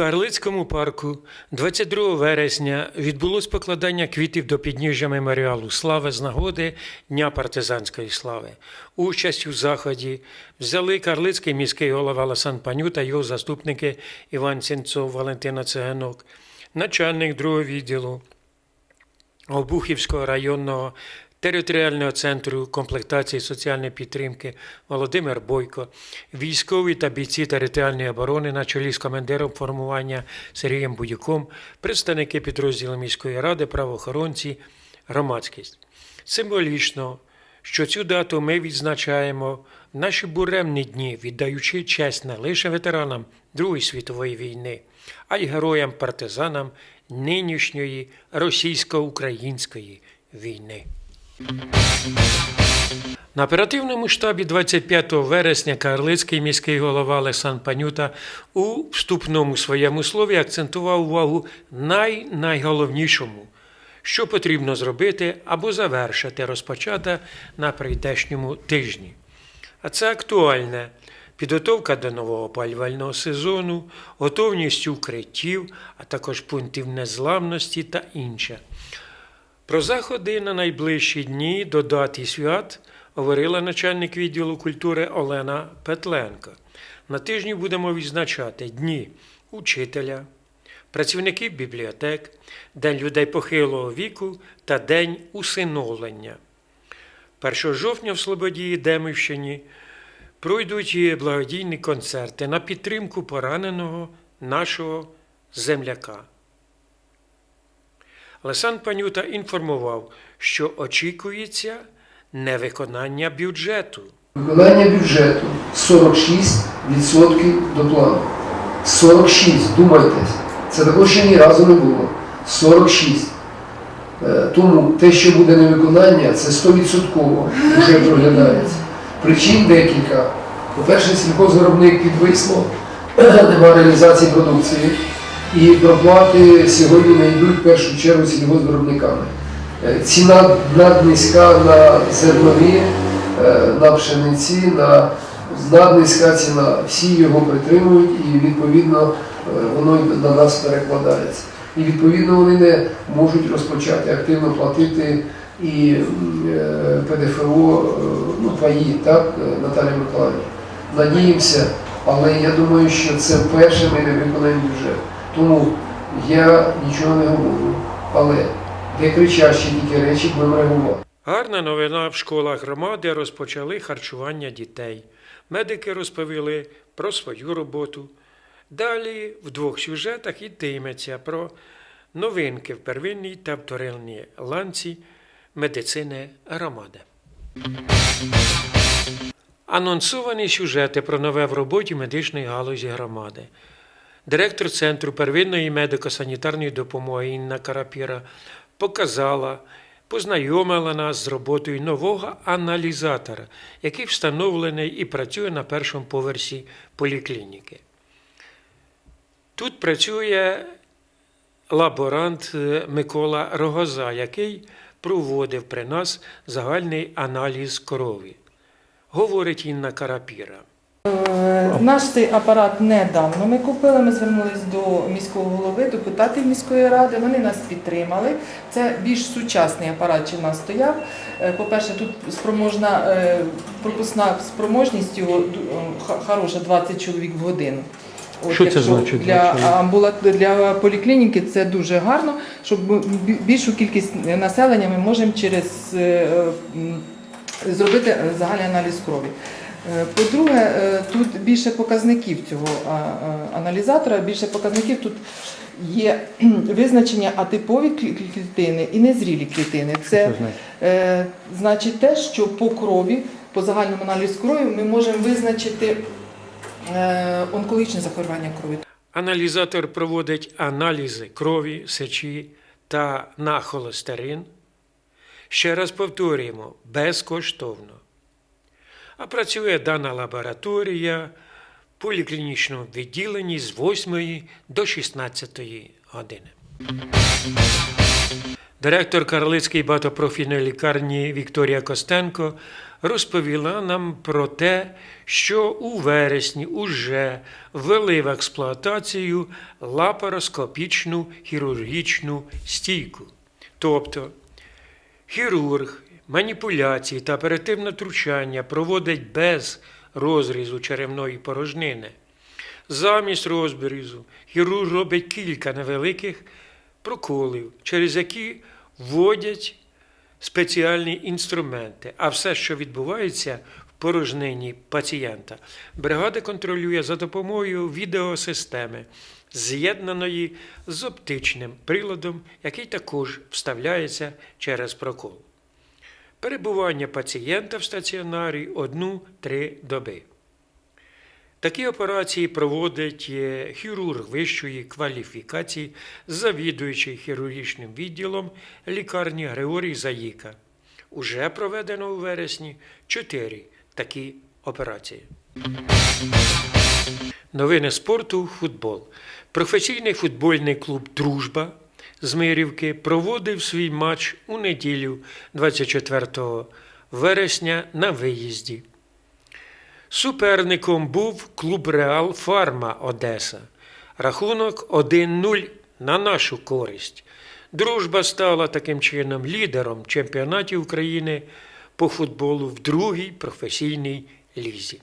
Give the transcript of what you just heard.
Карлицькому парку 22 вересня відбулось покладання квітів до підніжжя меморіалу слави з нагоди Дня партизанської слави. Участь у заході взяли Карлицький міський голова Ласан Паню та його заступники Іван Сінцов, Валентина Цеганок, начальник другого відділу Обухівського районного територіального центру комплектації соціальної підтримки Володимир Бойко, військові та бійці територіальної оборони на чолі з командиром формування Сергієм Будюком, представники підрозділу міської ради, правоохоронці, громадськість. Символічно, що цю дату ми відзначаємо в наші буремні дні, віддаючи честь не лише ветеранам Другої світової війни, а й героям-партизанам нинішньої російсько-української війни. На оперативному штабі 25 вересня Карлицький міський голова Олександр Панюта у вступному своєму слові акцентував увагу най найголовнішому, що потрібно зробити або завершити розпочата на прийдешньому тижні. А це актуальне підготовка до нового опалювального сезону, готовність укриттів, а також пунктів незламності та інше. Про заходи на найближчі дні до дат і свят говорила начальник відділу культури Олена Петленко. На тижні будемо відзначати дні учителя, працівників бібліотек, День людей похилого віку та День усиновлення. 1 жовтня в Слободії Демівщині пройдуть і благодійні концерти на підтримку пораненого нашого земляка. Лесан Панюта інформував, що очікується невиконання бюджету. Виконання бюджету 46% до плану. 46, думайтесь. Це також ще ні разу не було. 46. Е, Тому те, що буде невиконання, це 100% вже проглядається. Причин декілька. По-перше, сільхозвиробник підвисло, нема реалізації продукції. І проплати сьогодні не йдуть в першу чергу сільгоспвиробниками. Е, Ціна наднизька на зернові, е, на пшениці, на наднизька ціна. Всі його притримують і відповідно е, воно на нас перекладається. І відповідно вони не можуть розпочати активно платити і ПДФО, ну, паї, так, Наталія Миколаївна. Надіємося, але я думаю, що це перше ми не виконаємо бюджет. Тому я нічого не говорю. Але де кричащі тільки речі будемо реагувати. Гарна новина в школах громади розпочали харчування дітей. Медики розповіли про свою роботу. Далі в двох сюжетах йтиметься про новинки в первинній та вторинній ланці медицини громади. Анонсовані сюжети про нове в роботі медичної галузі громади. Директор Центру первинної медико-санітарної допомоги Інна Карапіра показала, познайомила нас з роботою нового аналізатора, який встановлений і працює на першому поверсі поліклініки. Тут працює лаборант е, Микола Рогоза, який проводив при нас загальний аналіз крові. Говорить Інна Карапіра. Е, Наш цей апарат недавно ми купили. Ми звернулись до міського голови, депутатів міської ради. Вони нас підтримали. Це більш сучасний апарат, чи в нас стояв. Е, По-перше, тут спроможна е, пропускна спроможність його хороша 20 чоловік в годину. От, Що це значить, для амбула... для поліклініки це дуже гарно, щоб більшу кількість населення ми можемо через зробити загальний аналіз крові. Е, По-друге, е, тут більше показників цього аналізатора, більше показників тут є визначення атипові клітини і незрілі клітини. Це е, значить те, що по крові, по загальному аналізу крові, ми можемо визначити е, онкологічне захворювання крові. Аналізатор проводить аналізи крові, сечі та на холестерин. Ще раз повторюємо, безкоштовно. А працює дана лабораторія в поліклінічному відділенні з 8 до 16 години. Директор Карлицької багатопрофільної лікарні Вікторія Костенко розповіла нам про те, що у вересні уже ввели в експлуатацію лапароскопічну хірургічну стійку. Тобто хірург маніпуляції та оперативне втручання проводить без розрізу черевної порожнини. Замість розрізу хірург робить кілька невеликих проколів, через які вводять спеціальні інструменти. А все, що відбувається в порожнині пацієнта, бригада контролює за допомогою відеосистеми, з'єднаної з оптичним приладом, який також вставляється через прокол. Перебування пацієнта в стаціонарі 1-3 доби. Такі операції проводить хірург вищої кваліфікації, завідуючий хірургічним відділом лікарні Григорій Заїка. Уже проведено у вересні чотири такі операції. Новини спорту футбол. Професійний футбольний клуб Дружба з Мирівки проводив свій матч у неділю 24 вересня на виїзді. Суперником був клуб Реал Фарма Одеса. Рахунок 1-0 на нашу користь. Дружба стала таким чином лідером чемпіонатів України по футболу в другій професійній лізі.